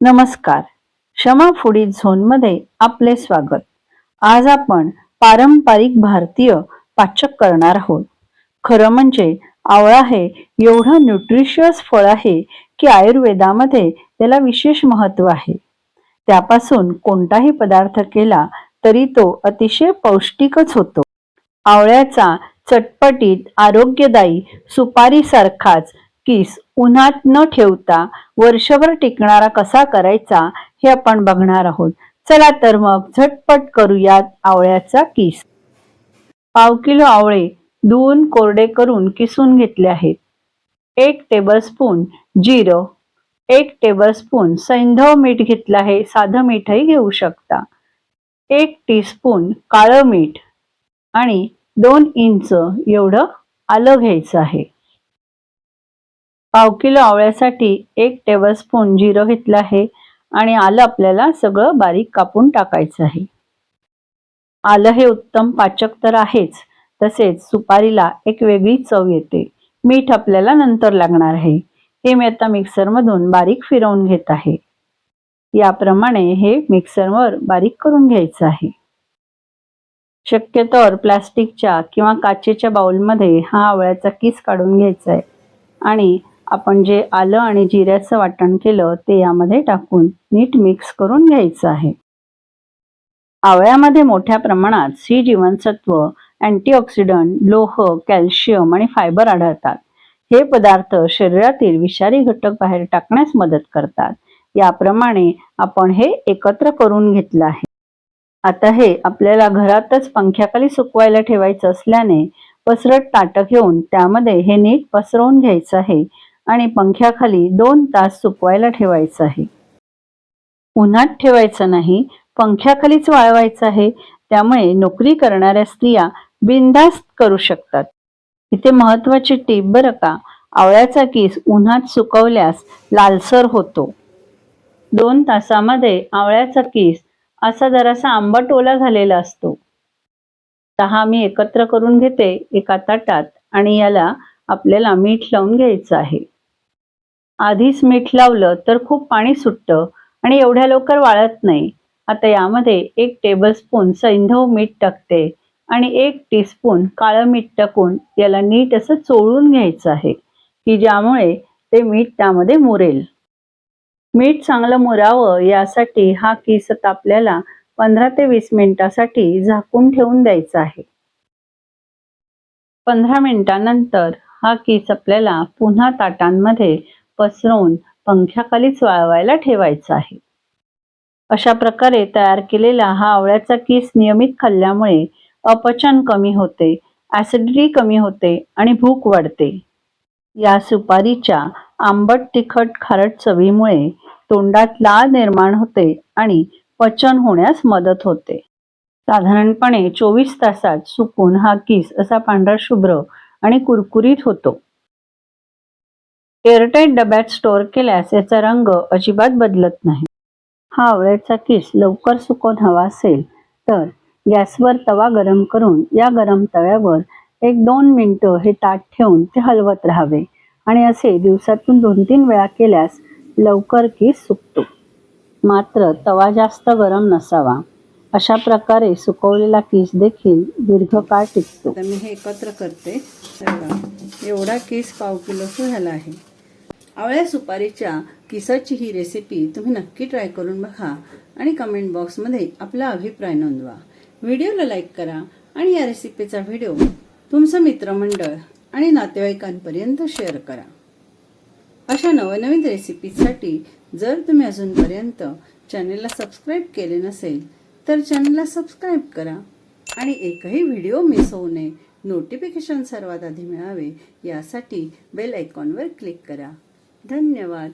नमस्कार. क्षमा फुडी झोनमध्ये आपले स्वागत. आज आपण पारंपरिक भारतीय पाचक करणार आहोत. खरं म्हणजे आवळा हे एवढं न्यूट्रिशियस फळ आहे की आयुर्वेदामध्ये त्याला विशेष महत्त्व आहे. त्यापासून कोणताही पदार्थ केला तरी तो अतिशय पौष्टिकच होतो. आवळ्याचा चटपटीत आरोग्यदायी सुपारीसारखाच किस उन्हात न ठेवता वर्षभर टिकणारा कसा करायचा हे आपण बघणार आहोत. चला तर मग झटपट करूयात आवळ्याचा किस. पाव किलो आवळे धुवून कोरडे करून किसून घेतले आहेत. एक टेबलस्पून जिरं एक टेबलस्पून सैंधव मीठ घेतलं आहे साधं मीठही घेऊ शकता. एक टीस्पून काळं मीठ आणि दोन इंच एवढं आलं घ्यायचं आहे. पाव किलो आवळ्यासाठी एक टेबलस्पून जिरं घेतलं आहे आणि आलं आपल्याला सगळं बारीक कापून टाकायचं आहे. आलं हे उत्तम पाचक तर आहेच तसेच सुपारीला एक वेगळी चव येते. मीठ आपल्याला नंतर लागणार आहे. हे मी आता मिक्सरमधून बारीक फिरवून घेत आहे. याप्रमाणे हे मिक्सरवर बारीक करून घ्यायचं आहे. शक्यतोवर प्लास्टिकच्या किंवा काचेच्या बाउलमध्ये हा आवळ्याचा किस काढून घ्यायचा आहे. आणि आपण जे आलं आणि जिऱ्याचं वाटण केलं ते यामध्ये टाकून नीट मिक्स करून घ्यायचं आहे. आवळ्यामध्ये मोठ्या प्रमाणात सी जीवनसत्व अँटीऑक्सिडंट लोह कॅल्शियम आणि फायबर आढळतात. हे पदार्थ शरीरातील विषारी घटक बाहेर टाकण्यास मदत करतात. याप्रमाणे आपण हे एकत्र करून घेतलं आहे. आता हे आपल्याला घरातच पंख्याखाली सुकवायला ठेवायचं असल्याने पसरट ताटं घेऊन त्यामध्ये हे नीट पसरवून घ्यायचं आहे. आणि पंख्याखाली दोन तास सुकवायला ठेवायचं आहे. उन्हात ठेवायचं नाही पंख्याखालीच वाळवायचं आहे त्यामुळे नोकरी करणाऱ्या स्त्रिया बिनधास्त करू शकतात. इथे महत्वाची टीप बरं का आवळ्याचा किस उन्हात सुकवल्यास लालसर होतो. दोन तासामध्ये आवळ्याचा किस असा जरासा आंबट ओला झालेला असतो. तहा हा मी एकत्र करून घेते एका ताटात आणि याला आपल्याला मीठ लावून घ्यायचं आहे. आधीच मीठ लावलं तर खूप पाणी सुटतं आणि एवढ्या लवकर वाळत नाही. आता यामध्ये एक टेबलस्पून सैंधव मीठ टाकते आणि एक टीस्पून काळं मीठ टाकून याला नीट असं चोळून घ्यायचं आहे की ज्यामुळे ते मीठ त्यामध्ये मुरेल. मीठ चांगलं मुरावं यासाठी हा किसत आपल्याला पंधरा ते वीस मिनिटासाठी झाकून ठेवून द्यायचा आहे. पंधरा मिनिटानंतर हा किस आपल्याला पुन्हा ताटांमध्ये पसरवून पंख्याखालीच वाळवायला ठेवायचा आहे. अशा प्रकारे तयार केलेला हा आवळ्याचा किस नियमित खाल्ल्यामुळे अपचन कमी होते ॲसिडिटी कमी होते आणि भूक वाढते. या सुपारीच्या आंबट तिखट खारट चवीमुळे तोंडात लाळ निर्माण होते आणि पचन होण्यास मदत होते. साधारणपणे चोवीस तासात सुकून हा किस असा पांढरा शुभ्र आणि कुरकुरीत होतो. एअरटाईट डब्यात स्टोअर केल्यास याचा रंग अजिबात बदलत नाही. हा आवळ्याचा किस लवकर सुकून हवा असेल तर गॅसवर तवा गरम करून या गरम तव्यावर एक दोन मिनटं हे ताट ठेवून ते हलवत राहावे आणि असे दिवसातून दोन तीन वेळा केल्यास लवकर किस सुकतो. मात्र तवा जास्त गरम नसावा. अशा प्रकारे सुकवलेला किस देखील दीर्घकाळ टिकतो. तर मी हे एकत्र करते. एवढा केस पाव किलो झाला आहे. आवळ्या सुपारीच्या किसाची ही रेसिपी तुम्ही नक्की ट्राय करून बघा आणि कमेंट बॉक्समध्ये आपला अभिप्राय नोंदवा. व्हिडिओला लाईक करा आणि या रेसिपीचा व्हिडिओ तुमचं मित्रमंडळ आणि नातेवाईकांपर्यंत शेअर करा. अशा नवनवीन रेसिपीजसाठी जर तुम्ही अजूनपर्यंत चॅनेलला सबस्क्राईब केले नसेल तर चॅनलला सबस्क्राईब करा आणि एकही व्हिडिओ मिस होऊ नये. नोटिफिकेशन सर्वात आधी मिळावे यासाठी बेल आयकॉनवर क्लिक करा. धन्यवाद.